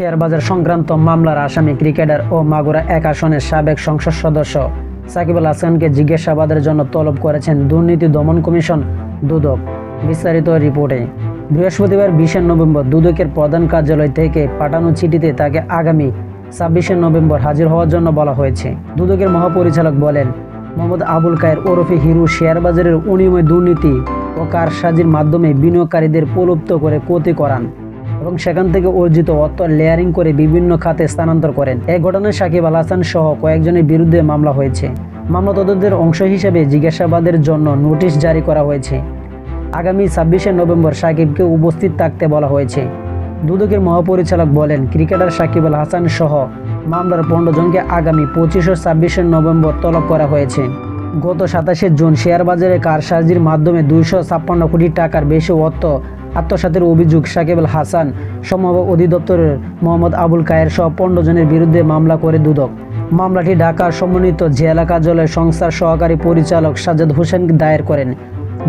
শেয়ারবাজার সংক্রান্ত মামলার আসামি ক্রিকেটার ও মাগুরা এক আসনের সাবেক সংসদ সদস্য সাকিব আল হাসানকে জিজ্ঞাসাবাদের জন্য তলব করেছেন দুর্নীতি দমন কমিশন দুদক। বিস্তারিত রিপোর্টে। বৃহস্পতিবার বিশে নভেম্বর দুদকের প্রধান কার্যালয় থেকে পাঠানো চিঠিতে তাকে আগামী ছাব্বিশে নভেম্বর হাজির হওয়ার জন্য বলা হয়েছে। দুদকের মহাপরিচালক বলেন, মোহাম্মদ আবুল কায়ের ওরফে হিরু শেয়ারবাজারের অনিয়মে দুর্নীতি ও কারসাজির মাধ্যমে বিনিয়োগকারীদের প্রলুপ্ত করে ক্ষতি করান। এবং সেখান থেকে অর্জিত অর্থ লেয়ারিং করে বিভিন্ন খাতে স্থানান্তর করেন। এই ঘটনায় সাকিব আল হাসান সহ কয়েকজনের বিরুদ্ধে মামলা হয়েছে। মামলা তদন্তের অংশ হিসেবে জিজ্ঞাসাবাদের জন্য নোটিশ জারি করা হয়েছে। আগামী ছাব্বিশে নভেম্বর সাকিবকে উপস্থিত থাকতে বলা হয়েছে। দুদকের মহাপরিচালক বলেন, ক্রিকেটার সাকিব আল হাসান সহ মামলার পনেরো জনকে আগামী পঁচিশ ও ছাব্বিশে নভেম্বর তলব করা হয়েছে। গত সাতাশে জুন শেয়ার বাজারে কারসাজির মাধ্যমে দুইশো ছাপ্পান্ন কোটি টাকার বেশি অর্থ আত্মসাতের অভিযোগ সাকিব আল হাসান, সমবায় অধিদপ্তরের মোহাম্মদ আবুল কায়ের সহ পনেরো জনের বিরুদ্ধে মামলা করে দুদক। মামলাটি ঢাকার সমন্বিত জেলা কার্যালয় সংস্থার সহকারী পরিচালক সাজ্জাদ হোসেন দায়ের করেন।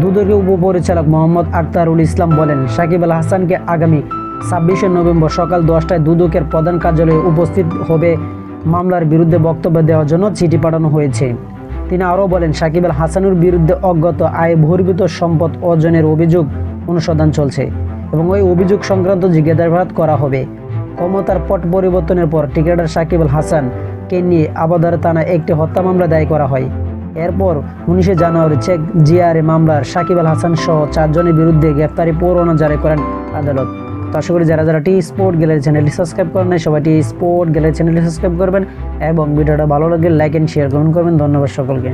দুদকের উপপরিচালক মোহাম্মদ আক্তারুল ইসলাম বলেন, সাকিব আল হাসানকে আগামী ছাব্বিশে নভেম্বর সকাল দশটায় দুদকের প্রধান কার্যালয়ে উপস্থিত হবে মামলার বিরুদ্ধে বক্তব্য দেওয়ার জন্য চিঠি পাঠানো হয়েছে। তিনি আরও বলেন, সাকিব আল হাসানুর বিরুদ্ধে অজ্ঞাত, আয় বহির্ভূত সম্পদ অর্জনের অভিযোগ অনুসন্ধান চলছে এবং ওই অভিযোগ সংক্রান্ত জিজ্ঞাসাবাদ করা হবে। ক্ষমতার পট পরিবর্তনের পর ক্রিকেটার সাকিব আল হাসানকে নিয়ে আবাদার থানায় একটি হত্যা মামলা দায় করা হয়। এরপর উনিশে জানুয়ারি চেক জিআরএ মামলার সাকিব আল হাসান সহ চারজনের বিরুদ্ধে গ্রেফতারি পরোয়ানা জারি করেন আদালত। আশা করি যারা যারা টি স্পোর্ট গ্যালারি চ্যানেলটি সাবস্ক্রাইব করেন নাই, সবাই টি স্পোর্ট গ্যালারি চ্যানেলটি সাবস্ক্রাইব করবেন এবং ভিডিওটা ভালো লাগলে লাইক অ্যান্ড শেয়ার কমেন্ট করবেন ধন্যবাদ সকলকে।